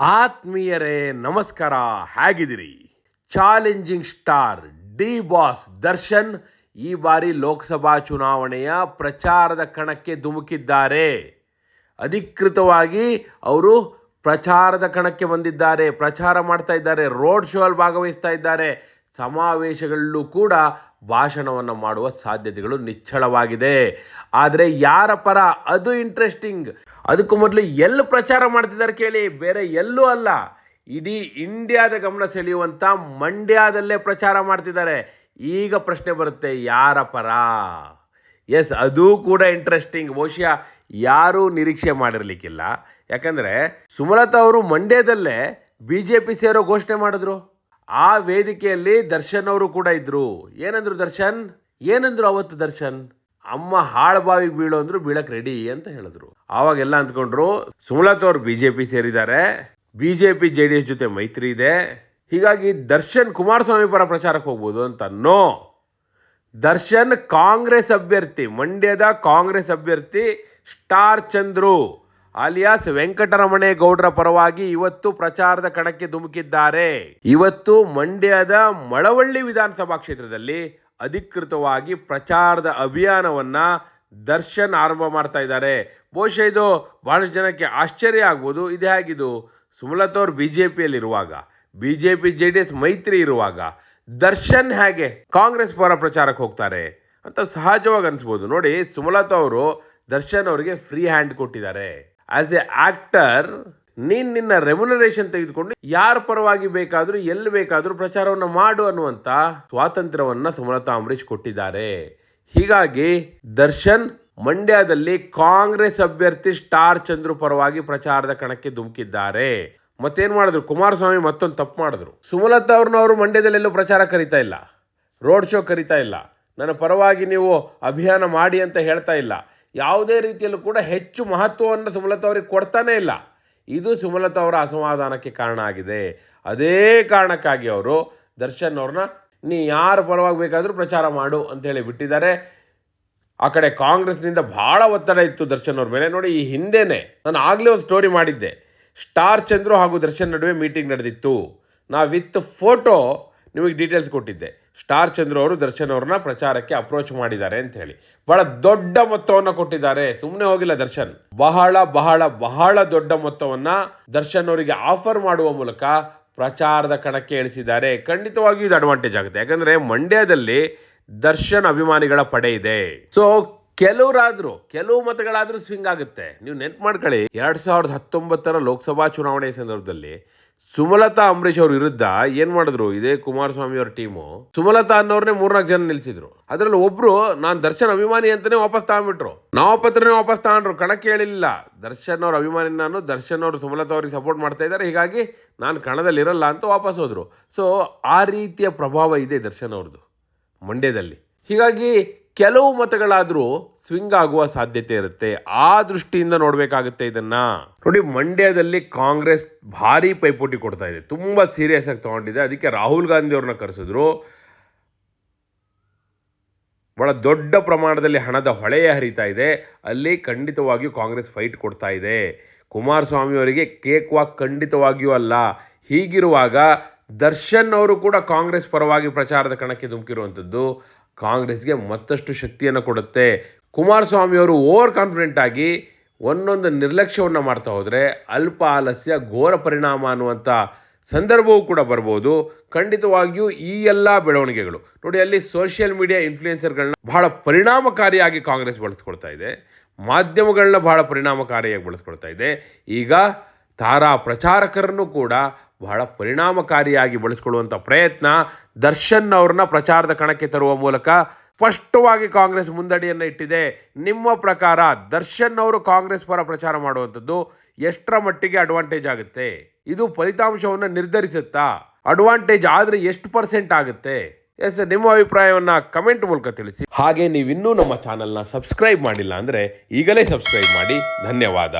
ಆತ್ಮೀಯರೇ, ನಮಸ್ಕಾರ. ಹೇಗಿದ್ದೀರಿ? Challenging star D boss Darshan ಈ ಬಾರಿ ಲೋಕಸಭಾ ಚುನಾವಣೆಯ ಪ್ರಚಾರದ ಕಣಕ್ಕೆ ಧುಮುಕಿದ್ದಾರೆ. ಅಧಿಕೃತವಾಗಿ ಅವರು ಪ್ರಚಾರದ ಕಣಕ್ಕೆ ಬಂದಿದ್ದಾರೆ, ಪ್ರಚಾರ ಮಾಡ್ತಾ ಇದ್ದಾರೆ, ರೋಡ್ ಶೋ ಅಲ್ಲಿ ಭಾಗವಹಿಸ್ತಾ ಇದ್ದಾರೆ. ಸಮಾವೇಶಗಳಲ್ಲೂ ಕೂಡ ಭಾಷಣವನ್ನು ಮಾಡುವ ಸಾಧ್ಯತೆಗಳು ನಿಚ್ಚಳವಾಗಿದೆ. ಆದರೆ ಯಾರ ಪರ ಅದು ಇಂಟ್ರೆಸ್ಟಿಂಗ್ ಅದಕ್ಕೂ ಮೊದಲು ಎಲ್ಲಿ ಪ್ರಚಾರ ಮಾಡ್ತಿದ್ದಾರೆ ಕೇಳಿ, ಬೇರೆ ಎಲ್ಲೂ ಅಲ್ಲ. ಇಡೀ ಇಂಡಿಯಾದ ಗಮನ ಸೆಳೆಯುವಂಥ ಮಂಡ್ಯದಲ್ಲೇ ಪ್ರಚಾರ ಮಾಡ್ತಿದ್ದಾರೆ. ಈಗ ಪ್ರಶ್ನೆ ಬರುತ್ತೆ, ಯಾರ ಪರ? ಎಸ್ ಅದು ಕೂಡ ಇಂಟ್ರೆಸ್ಟಿಂಗ್ ಬಹುಶಃ ಯಾರೂ ನಿರೀಕ್ಷೆ ಮಾಡಿರಲಿಕ್ಕಿಲ್ಲ. ಯಾಕಂದ್ರೆ ಸುಮಲತಾ ಅವರು ಮಂಡ್ಯದಲ್ಲೇ ಬಿ ಜೆ ಪಿ ಸೇರೋ ಘೋಷಣೆ ಮಾಡಿದ್ರು. ಆ ವೇದಿಕೆಯಲ್ಲಿ ದರ್ಶನ್ ಅವರು ಕೂಡ ಇದ್ರು. ಏನಂದ್ರು ದರ್ಶನ್? ಏನಂದ್ರು ಅವತ್ತು ದರ್ಶನ್? ಅಮ್ಮ ಹಾಳ್ ಬೀಳು ಬೀಳೋ ಅಂದ್ರು ಬೀಳಕ್ ರೆಡಿ ಅಂತ ಹೇಳಿದ್ರು. ಆವಾಗೆಲ್ಲ ಅಂದ್ಕೊಂಡ್ರು, ಸುಮಲತಾ ಅವ್ರು ಬಿಜೆಪಿ ಸೇರಿದ್ದಾರೆ, ಬಿಜೆಪಿ ಜೆ ಡಿ ಎಸ್ ಜೊತೆ ಮೈತ್ರಿ ಇದೆ, ಹೀಗಾಗಿ ದರ್ಶನ್ ಕುಮಾರಸ್ವಾಮಿ ಪರ ಪ್ರಚಾರಕ್ಕೆ ಹೋಗ್ಬೋದು ಅಂತ ನೋ ದರ್ಶನ್ ಕಾಂಗ್ರೆಸ್ ಅಭ್ಯರ್ಥಿ, ಮಂಡ್ಯದ ಕಾಂಗ್ರೆಸ್ ಅಭ್ಯರ್ಥಿ ಸ್ಟಾರ್ ಚಂದ್ರು. ಅಲಿಯಾಸ್ ವೆಂಕಟರಮಣೇಗೌಡರ ಪರವಾಗಿ ಇವತ್ತು ಪ್ರಚಾರದ ಕಣಕ್ಕೆ ಧುಮುಕಿದ್ದಾರೆ. ಇವತ್ತು ಮಂಡ್ಯದ ಮಳವಳ್ಳಿ ವಿಧಾನಸಭಾ ಕ್ಷೇತ್ರದಲ್ಲಿ ಅಧಿಕೃತವಾಗಿ ಪ್ರಚಾರದ ಅಭಿಯಾನವನ್ನ ದರ್ಶನ್ ಆರಂಭ ಮಾಡ್ತಾ ಇದ್ದಾರೆ. ಬಹುಶಃ ಇದು ಬಹಳಷ್ಟು ಜನಕ್ಕೆ ಆಶ್ಚರ್ಯ ಆಗ್ಬೋದು. ಇದು ಹೇಗಿದು ಸುಮಲತಾ ಅವರು ಬಿಜೆಪಿಯಲ್ಲಿ ಇರುವಾಗ, ಬಿಜೆಪಿ ಜೆ ಡಿ ಎಸ್ ಮೈತ್ರಿ ಇರುವಾಗ ದರ್ಶನ್ ಹೇಗೆ ಕಾಂಗ್ರೆಸ್ ಪರ ಪ್ರಚಾರಕ್ಕೆ ಹೋಗ್ತಾರೆ ಅಂತ ಸಹಜವಾಗಿ ಅನಿಸ್ಬೋದು. ನೋಡಿ ಸುಮಲತಾ ಅವರು ದರ್ಶನ್ ಅವರಿಗೆ ಫ್ರೀ ಹ್ಯಾಂಡ್ ಕೊಟ್ಟಿದ್ದಾರೆ. ಆಸ್ ಎ ಆಕ್ಟರ್ ನೀನ್ ನಿನ್ನ ರೆಮ್ಯುನರೇಷನ್ ತೆಗೆದುಕೊಂಡು ಯಾರ ಪರವಾಗಿ ಬೇಕಾದ್ರೂ, ಎಲ್ಲಿ ಬೇಕಾದ್ರೂ ಪ್ರಚಾರವನ್ನು ಮಾಡು ಅನ್ನುವಂತ ಸ್ವಾತಂತ್ರ್ಯವನ್ನ ಸುಮಲತಾ ಅಂಬರೀಶ್ ಕೊಟ್ಟಿದ್ದಾರೆ. ಹೀಗಾಗಿ ದರ್ಶನ್ ಮಂಡ್ಯದಲ್ಲಿ ಕಾಂಗ್ರೆಸ್ ಅಭ್ಯರ್ಥಿ ಸ್ಟಾರ್ ಚಂದ್ರು ಪರವಾಗಿ ಪ್ರಚಾರದ ಕಣಕ್ಕೆ ಧುಮುಕಿದ್ದಾರೆ. ಮತ್ತೇನ್ ಮಾಡಿದ್ರು? ಕುಮಾರಸ್ವಾಮಿ ಮತ್ತೊಂದು ತಪ್ಪು ಮಾಡಿದ್ರು. ಸುಮಲತಾ ಅವ್ರನ್ನ ಅವರು ಮಂಡ್ಯದಲ್ಲೆಲ್ಲೂ ಪ್ರಚಾರ ಕರೀತಾ ಇಲ್ಲ. ರೋಡ್ ಶೋ ಕರೀತಾ ಇಲ್ಲ. ನನ್ನ ಪರವಾಗಿ ನೀವು ಅಭಿಯಾನ ಮಾಡಿ ಅಂತ ಹೇಳ್ತಾ ಇಲ್ಲ. ಯಾವುದೇ ರೀತಿಯಲ್ಲೂ ಕೂಡ ಹೆಚ್ಚು ಮಹತ್ವವನ್ನು ಸುಮಲತಾ ಅವರಿಗೆ ಕೊಡ್ತಾನೆ ಇಲ್ಲ. ಇದು ಸುಮಲತಾ ಅವರ ಅಸಮಾಧಾನಕ್ಕೆ ಕಾರಣ ಆಗಿದೆ. ಅದೇ ಕಾರಣಕ್ಕಾಗಿ ಅವರು, ದರ್ಶನ್ ಅವ್ರನ್ನ, ನೀ ಯಾರ ಪರವಾಗಿ ಬೇಕಾದರೂ ಪ್ರಚಾರ ಮಾಡು ಅಂತ ಹೇಳಿ ಬಿಟ್ಟಿದ್ದಾರೆ. ಆ ಕಡೆ ಕಾಂಗ್ರೆಸ್ನಿಂದ ಭಾಳ ಒತ್ತಡ ಇತ್ತು ದರ್ಶನ್ ಅವ್ರ ಮೇಲೆ. ನೋಡಿ, ಈ ಹಿಂದೆನೆ ನಾನು ಆಗಲೇ ಒಂದು ಸ್ಟೋರಿ ಮಾಡಿದ್ದೆ. ಸ್ಟಾರ್ ಚಂದ್ರು ಹಾಗೂ ದರ್ಶನ್ ನಡುವೆ ಮೀಟಿಂಗ್ ನಡೆದಿತ್ತು. ನಾ ವಿತ್ ಫೋಟೋ ನಿಮಗೆ ಡೀಟೇಲ್ಸ್ ಕೊಟ್ಟಿದ್ದೆ. ಸ್ಟಾರ್ ಚಂದ್ರು ಅವರು ದರ್ಶನ್ ಅವ್ರನ್ನ ಪ್ರಚಾರಕ್ಕೆ ಅಪ್ರೋಚ್ ಮಾಡಿದ್ದಾರೆ ಅಂತ ಹೇಳಿ. ಬಹಳ ದೊಡ್ಡ ಮೊತ್ತವನ್ನ ಕೊಟ್ಟಿದ್ದಾರೆ. ಸುಮ್ಮನೆ ಹೋಗಿಲ್ಲ ದರ್ಶನ್. ಬಹಳ ಬಹಳ ಬಹಳ ದೊಡ್ಡ ಮೊತ್ತವನ್ನ ದರ್ಶನ್ ಅವರಿಗೆ ಆಫರ್ ಮಾಡುವ ಮೂಲಕ ಪ್ರಚಾರದ ಕಣಕ್ಕೆ ಇಳಿಸಿದ್ದಾರೆ. ಖಂಡಿತವಾಗಿಯೂ ಇದು ಅಡ್ವಾಂಟೇಜ್ ಆಗುತ್ತೆ. ಯಾಕಂದ್ರೆ ಮಂಡ್ಯದಲ್ಲಿ ದರ್ಶನ್ ಅಭಿಮಾನಿಗಳ ಪಡೆ ಇದೆ. ಸೊ ಕೆಲವರಾದ್ರೂ, ಕೆಲವು ಮತಗಳಾದ್ರೂ ಸ್ವಿಂಗ್ ಆಗುತ್ತೆ. ನೀವು ನೆನ್ಪು ಮಾಡ್ಕೊಳ್ಳಿ, ಎರಡ್ ಸಾವಿರದ ಹತ್ತೊಂಬತ್ತರ ಲೋಕಸಭಾ ಚುನಾವಣೆ ಸಂದರ್ಭದಲ್ಲಿ ಸುಮಲತಾ ಅಂಬರೀಶ್ ಅವ್ರ ವಿರುದ್ಧ ಏನ್ ಮಾಡಿದ್ರು? ಇದೇ ಕುಮಾರಸ್ವಾಮಿ ಅವ್ರ ಟೀಮು. ಸುಮಲತಾ ಅನ್ನೋರ್ನೇ ಮೂರ್ನಾಲ್ಕು ಜನ ನಿಲ್ಸಿದ್ರು. ಅದ್ರಲ್ಲಿ ಒಬ್ರು ನಾನ್ ದರ್ಶನ್ ಅಭಿಮಾನಿ ಅಂತಾನೆ ವಾಪಸ್ ತಗೊಂಡ್ಬಿಟ್ರು. ನಾಮಪತ್ರನೇ ವಾಪಸ್ ತಗೊಂಡ್ರು ಕಣಕ್ಕೆ ಹೇಳಿಲ್ಲ ದರ್ಶನ್ ಅವ್ರ ಅಭಿಮಾನಿ ನಾನು, ದರ್ಶನ್ ಅವರು ಸುಮಲತಾ ಅವ್ರಿಗೆ ಸಪೋರ್ಟ್ ಮಾಡ್ತಾ ಇದ್ದಾರೆ. ಹೀಗಾಗಿ ನಾನು ಕಣದಲ್ಲಿ ಇರಲ್ಲ ಅಂತ ವಾಪಸ್ ಹೋದ್ರು. ಸೊ ಆ ರೀತಿಯ ಪ್ರಭಾವ ಇದೆ ದರ್ಶನ್ ಅವ್ರದ್ದು ಮಂಡ್ಯದಲ್ಲಿ. ಹೀಗಾಗಿ ಕೆಲವು ಮತಗಳಾದ್ರೂ ಸ್ವಿಂಗ್ ಆಗುವ ಸಾಧ್ಯತೆ ಇರುತ್ತೆ. ಆ ದೃಷ್ಟಿಯಿಂದ ನೋಡಬೇಕಾಗುತ್ತೆ ಇದನ್ನ. ನೋಡಿ, ಮಂಡ್ಯದಲ್ಲಿ ಕಾಂಗ್ರೆಸ್ ಭಾರಿ ಪೈಪೋಟಿ ಕೊಡ್ತಾ ಇದೆ. ತುಂಬಾ ಸೀರಿಯಸ್ ಆಗಿ ತಗೊಂಡಿದೆ. ಅದಕ್ಕೆ ರಾಹುಲ್ ಗಾಂಧಿ ಅವ್ರನ್ನ ಕರೆಸಿದ್ರು. ಬಹಳ ದೊಡ್ಡ ಪ್ರಮಾಣದಲ್ಲಿ ಹಣದ ಹೊಳೆಯ ಹರಿತಾ ಇದೆ. ಅಲ್ಲಿ ಖಂಡಿತವಾಗಿಯೂ ಕಾಂಗ್ರೆಸ್ ಫೈಟ್ ಕೊಡ್ತಾ ಇದೆ. ಕುಮಾರಸ್ವಾಮಿ ಅವರಿಗೆ ಕೇಕ್ ವಾಕ್ ಖಂಡಿತವಾಗಿಯೂ ಅಲ್ಲ. ಹೀಗಿರುವಾಗ ದರ್ಶನ್ ಅವರು ಕೂಡ ಕಾಂಗ್ರೆಸ್ ಪರವಾಗಿ ಪ್ರಚಾರದ ಕಣಕ್ಕೆ ಧುಮುಕಿರುವಂಥದ್ದು. ಕಾಂಗ್ರೆಸ್ಗೆ ಮತ್ತಷ್ಟು ಶಕ್ತಿಯನ್ನು ಕೊಡುತ್ತೆ. ಕುಮಾರಸ್ವಾಮಿ ಅವರು ಓವರ್ ಕಾನ್ಫಿಡೆಂಟ್ ಆಗಿ ಒಂದೊಂದು ನಿರ್ಲಕ್ಷ್ಯವನ್ನು ಮಾಡ್ತಾ ಹೋದರೆ ಅಲ್ಪ ಆಲಸ್ಯ, ಘೋರ ಪರಿಣಾಮ ಅನ್ನುವಂಥ ಸಂದರ್ಭವೂ ಕೂಡ ಬರ್ಬೋದು. ಖಂಡಿತವಾಗಿಯೂ ಈ ಎಲ್ಲ ಬೆಳವಣಿಗೆಗಳು. ನೋಡಿ, ಅಲ್ಲಿ ಸೋಷಿಯಲ್ ಮೀಡಿಯಾ ಇನ್ಫ್ಲುಯೆನ್ಸರ್ಗಳನ್ನ ಬಹಳ ಪರಿಣಾಮಕಾರಿಯಾಗಿ ಕಾಂಗ್ರೆಸ್ ಬಳಸ್ಕೊಳ್ತಾ ಇದೆ. ಮಾಧ್ಯಮಗಳನ್ನ ಬಹಳ ಪರಿಣಾಮಕಾರಿಯಾಗಿ ಬಳಸ್ಕೊಳ್ತಾ ಇದೆ. ಈಗ ತಾರಾ ಪ್ರಚಾರಕರನ್ನು ಕೂಡ ಬಹಳ ಪರಿಣಾಮಕಾರಿಯಾಗಿ ಬಳಸ್ಕೊಳ್ಳುವಂಥ ಪ್ರಯತ್ನ ದರ್ಶನ್ ಅವ್ರನ್ನ ಪ್ರಚಾರದ ಕಣಕ್ಕೆ ತರುವ ಮೂಲಕ ಸ್ಪಷ್ಟವಾಗಿ ಕಾಂಗ್ರೆಸ್ ಮುಂದಡಿಯನ್ನು ಇಟ್ಟಿದೆ. ನಿಮ್ಮ ಪ್ರಕಾರ ದರ್ಶನ್ ಅವರು ಕಾಂಗ್ರೆಸ್ ಪರ ಪ್ರಚಾರ ಮಾಡುವಂಥದ್ದು ಎಷ್ಟರ ಮಟ್ಟಿಗೆ ಅಡ್ವಾಂಟೇಜ್ ಆಗುತ್ತೆ? ಇದು ಫಲಿತಾಂಶವನ್ನು ನಿರ್ಧರಿಸುತ್ತಾ? ಅಡ್ವಾಂಟೇಜ್ ಆದರೆ ಎಷ್ಟು ಪರ್ಸೆಂಟ್ ಆಗುತ್ತೆ? ಎಸ್, ನಿಮ್ಮ ಅಭಿಪ್ರಾಯವನ್ನು ಕಮೆಂಟ್ ಮೂಲಕ ತಿಳಿಸಿ. ಹಾಗೆ ನೀವಿನ್ನೂ ನಮ್ಮ ಚಾನಲ್ನ ಸಬ್ಸ್ಕ್ರೈಬ್ ಮಾಡಿಲ್ಲ ಅಂದರೆ ಈಗಲೇ ಸಬ್ಸ್ಕ್ರೈಬ್ ಮಾಡಿ. ಧನ್ಯವಾದ.